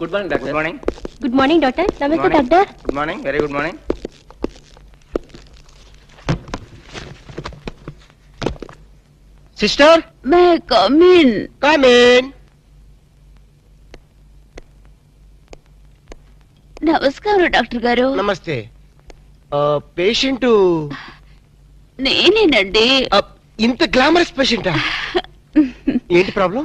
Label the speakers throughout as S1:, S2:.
S1: Good morning doctor
S2: good morning
S3: good morning doctor నమస్తే
S2: Morning.
S3: Doctor
S2: good morning very good morning sister
S3: may come in
S2: come in
S3: నమస్కారం doctor గారు
S2: నమస్తే patient
S3: నేనేనండి
S2: ఇంత glamorous పేషెంటా ఏంటి problem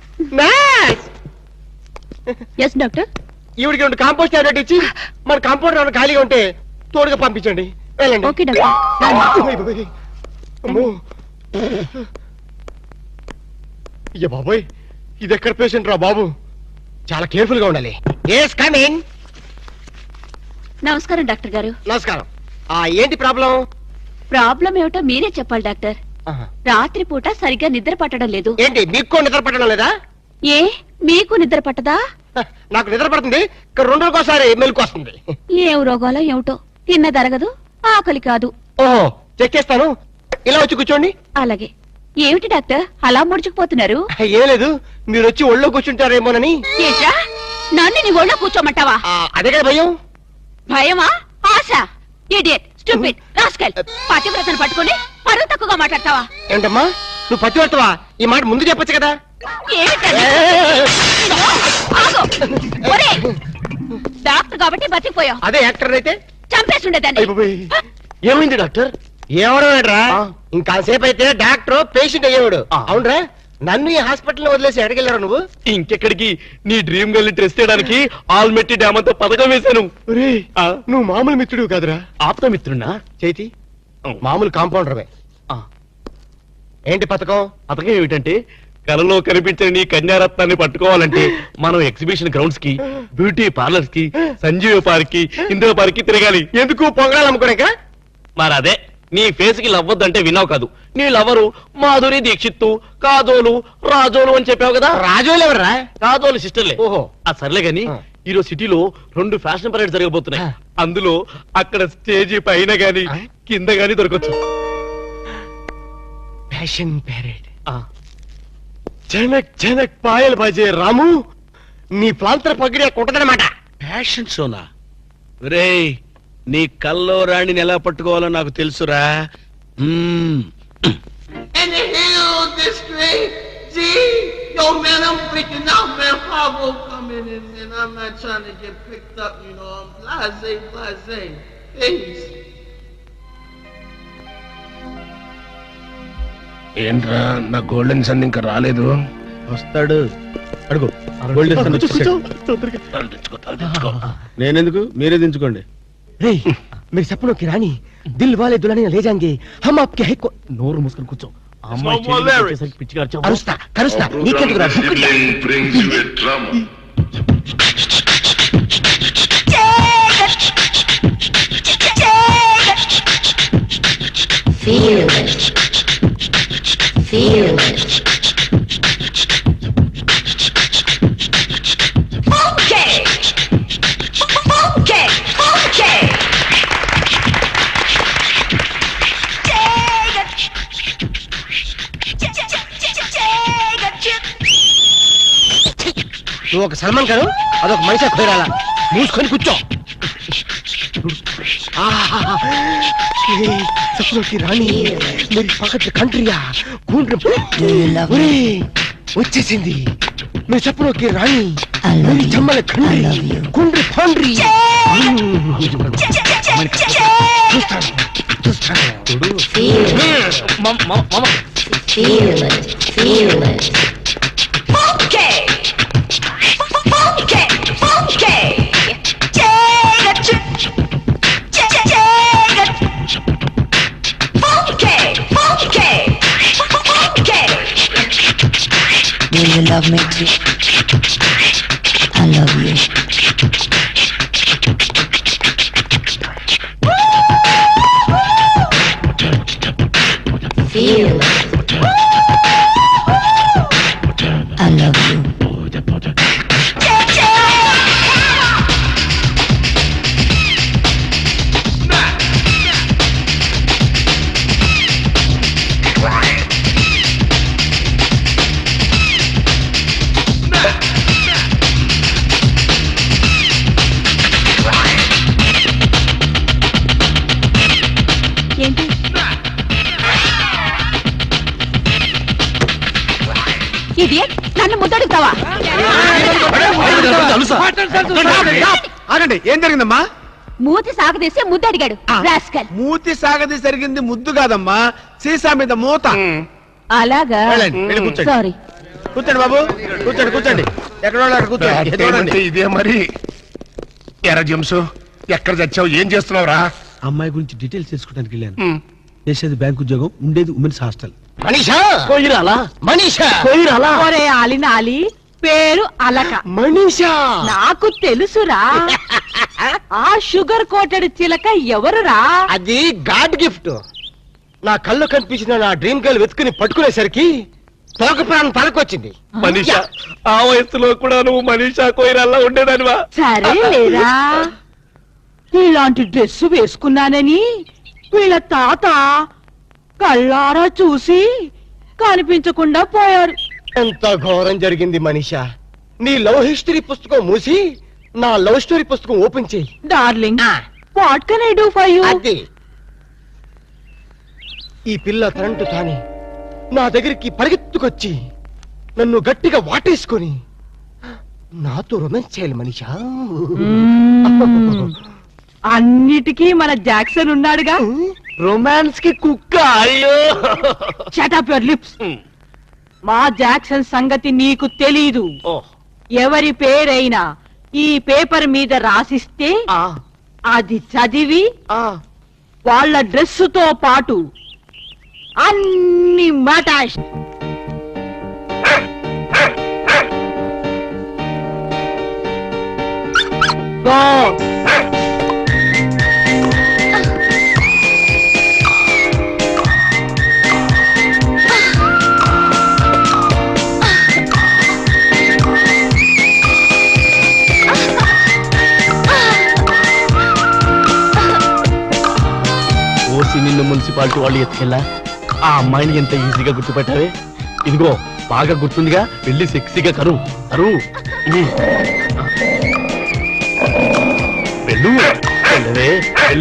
S3: yes doctor
S2: ఈవిడికి రెండు కాంపోస్ట్ టాబ్లెట్ ఇచ్చి మన కాంపౌండ్ ఏమైనా ఖాళీగా ఉంటే తోడుగా పంపించండి. వెళ్ళండి.
S3: ఓకే డాక్టర్
S2: బాబోయ్. అమ్మో. అయ్య బాబోయ్ ఇది ఎక్కడ పేషెంట్ రా బాబు? చాలా కేర్ఫుల్గా ఉండాలి. ఎస్ కమింగ్
S3: నమస్కారం డాక్టర్ గారు.
S2: నమస్కారం. ఆ ఏంటి ప్రాబ్లం?
S3: ప్రాబ్లం ఏమిటో మీరే చెప్పాలి డాక్టర్. రాత్రి పూట సరిగ్గా నిద్ర పట్టడం లేదు.
S2: ఏంటి మీకు నిద్ర పట్టడం లేదా?
S3: ఏ? మీకు నిద్ర పట్టదా?
S2: నాకు నిద్ర పడుతుంది. ఇక్కడ రెండు రోజుకోసారి మెలకు వస్తుంది
S3: ఏం రోగాలో ఏమిటో? తిన్నదరగదు ఆకలి కాదు.
S2: ఓహో చెక్ చేస్తాను. ఇలా వచ్చి కూర్చోండి.
S3: అలాగే. ఏమిటి డాక్టర్? అలా ముడుచుకుపోతున్నారు?
S2: ఏం లేదు. మీరు వచ్చి ఒళ్ళో కూర్చుంటారేమోనని.
S3: ఏంట్రా? నన్ను నీ ఒళ్ళో కూర్చోమంటావా?
S2: అదే కదా భయం.
S3: భయమా? ఆశ? Idiot stupid rascal. పతివ్రతను పట్టుకొని పరువు తక్కువగా మాట్లాడతావా?
S2: ఏంటమ్మా? నువ్వు పత్తి పడతావా ఈ మాట ముందు చెప్పొచ్చు కదా.
S3: డాక్టర్ కాబట్టి బతికిపోయావు.
S2: అదే యాక్టర్ అయితే?
S3: చంపేసి ఉండేదాన్ని
S2: ఏమైంది డాక్టర్? ఏమడరా ఇంకాసేపు అయితే డాక్టర్ పేషెంట్ అయ్యేవాడు. అవునరా? నన్ను ఈ హాస్పిటల్ వదిలేసి ఎక్కడికి వెళ్ళారు నువ్వు?
S1: ఇంకెక్కడికి? నీ డ్రీమ్ గర్ల్ టెస్ట్ చేయడానికి ఆల్మెట్టి డ్యామ్ అంతా పథకం వేశాను. ఆ.
S2: నువ్వు మామూలు మిత్రుడు కాదురా.
S1: ఆప్తమిత్రున్నా
S2: చేతి? మామూలు కాంపౌండర్
S1: ఆ.
S2: ఏంటి పథకం?
S1: పథకం ఏమిటంటే కలలో కనిపించని నీ కన్యారత్నాన్ని పట్టుకోవాలంటే మనం ఎగ్జిబిషన్ గ్రౌండ్స్కి బ్యూటీ పార్లర్స్కి సంజీవ పార్క్కి ఇందిరా పార్క్కి తిరగాలి.
S2: ఎందుకు పొంగడాలు
S1: మరి అదే నీ ఫేస్కి లవ్వద్దంటే విన్నావు కాదు. నీ లవరు మాధురి దీక్షిత్తు కాజోలు రాజోలు అని చెప్పావు కదా?
S2: రాజులు ఎవర్రా?
S1: కాజోలు సిస్టర్లే.
S2: ఓహో.
S1: ఆ సర్లే గాని. ఈరోజు సిటీలో రెండు ఫ్యాషన్ పరేడ్ జరగబోతున్నాయి. అందులో అక్కడ స్టేజీ పైన గాని. కింద గాని దొరకచ్చు.
S2: ఫ్యాషన్ ప్యారెడ్ జనక్ జనక్ పాయల్ బాజే రాము నీ ప్రాంతర పగిడి కొట్టదనమాట
S4: ఫ్యాషన్ షోనా రేయ్ నీ కల్లో రాణిని ఎలా పట్టుకోవాలో నాకు తెలుసురా మ్మ్.
S5: In the hill district, G. Yo, man, I'm freaking out, man. Pablo coming in, man. I'm not trying to get picked up, you know. I'm blase, blase. Peace.
S4: ఏంట్రా నా గోల్డెన్ సన్ ఇంకా రాలేదు? వస్తాడు. అడుగు. వచ్చేసాడు. నేనెందుకు? మీరే దించుకోండి.
S2: రే మీరు చెప్పను కి రాణి దిల్ వాలే దుల్హనియా లే జాంగే. హమ్ ఆప్కే హై కో-
S1: నోరు మూసుకొని కూర్చో. ఆ అమ్మాయి. వచ్చేసరికి పిచ్చిగా.
S2: అరుస్తా కరుస్తా.
S6: Brings you a.
S2: నువ్వు ఒక సల్మాన్ గారు అదొక మనిషి ఖోరాలా మూసుకొని కూర్చో. ఆహాహా. ఏ, సప్నో కి రాణి మీరు పక్కన కంట్రీయా గూండ్ర వచ్చేసింది. మీ సప్నోకి రాణి మీరు. చమ్మల కండ్రి. గుండ్రి పాండ్రి. చూస్తాను చూస్తాను.
S1: మమ-
S7: you love me too?
S4: ఆగండి ఏం జరిగిందమ్మా?
S8: మూతి సాగదీసి ముద్దడిగాడు రాస్కల్.
S4: మూతి సాగది జరిగింది ముద్దు కాదమ్మా సీసా మీద మూత.
S8: అలాగా. సారీ
S4: కూర్చోండి. బాబు కూర్చోండి కూర్చోండి. ఎక్కడ వాళ్ళు అక్కడ కూర్చోండి. చూడండి.
S5: ఇదే మరి. జంసు ఎక్కడ చచ్చావు ఏం చేస్తున్నావురా?
S9: అమ్మాయి గురించి డీటెయిల్స్ తెలుసుకోవడానికి వెళ్ళాను. చేసేది బ్యాంక్ ఉద్యోగం ఉండేది ఉమెన్స్ హాస్టల్.
S2: మనీషా?
S1: కొయ్యరాలా
S2: మనీషా?
S1: కొయ్యరాలా
S8: ఒరే ఆలినాలి. పేరు అలక.
S2: మనీషా?
S8: నాకు తెలుసురా. ఆ షుగర్ కోటెడ్ చిలక ఎవరురా?
S2: అది గాడ్ గిఫ్ట్. నా కళ్ళు కనిపించిన నా డ్రీమ్ గర్ల్ వెతుకుని పట్టుకునేసరికి తోక ప్రాణం తలకొచ్చింది.
S1: మనీషా ఆ వయసులో కూడా నువ్వు మనీషా కొయ్యరాల్లా ఉండేదానివా?
S8: సరే లేరా. ఇలాంటి డ్రెస్ వేసుకున్నానని వీళ్ళ తాత కళ్ళారా చూసి కనిపించకుండా పోయారు.
S2: ఎంత ఘోరం జరిగింది మనీషా. నీ లవ్ హిస్టరీ పుస్తకం మూసి నా లవ్ స్టోరీ పుస్తకం ఓపెన్ చేయి.
S8: Darling what can I do for you?
S2: అది. ఈ పిల్ల తనంటు తానే నా దగ్గరికి పరిగెత్తుకొచ్చి నన్ను గట్టిగా వాటేసుకొని నాతో రొమాన్స్ చేయాలి మనిషా.
S8: అన్నిటికీ మన జాక్సన్ ఉన్నాడుగా.
S1: రొమాన్స్కి కుక్క అయ్యో.
S8: షటప్ యువర్ లిప్స్ మా జాక్సన్ సంగతి నీకు తెలీదు.
S1: ఓ,
S8: ఎవరి పేరైనా ఈ పేపర్ మీద రాసిస్తే
S1: ఆ,
S8: అది చదివి
S1: ఆ.
S8: వాళ్ళ డ్రెస్సుతో పాటు అన్ని మటాష్. Go.
S1: ఓసి నిన్ను మున్సిపాలిటీ వాళ్ళు ఎత్తుకెళ్ళా ఆ అమ్మాయిని ఎంత ఈజీగా గుర్తుపెట్టావే? ఇదిగో బాగా గుర్తుందిగా వెళ్ళి సెక్సీగా కరువు కరు. వెళ్ళు. వెళ్ళవే.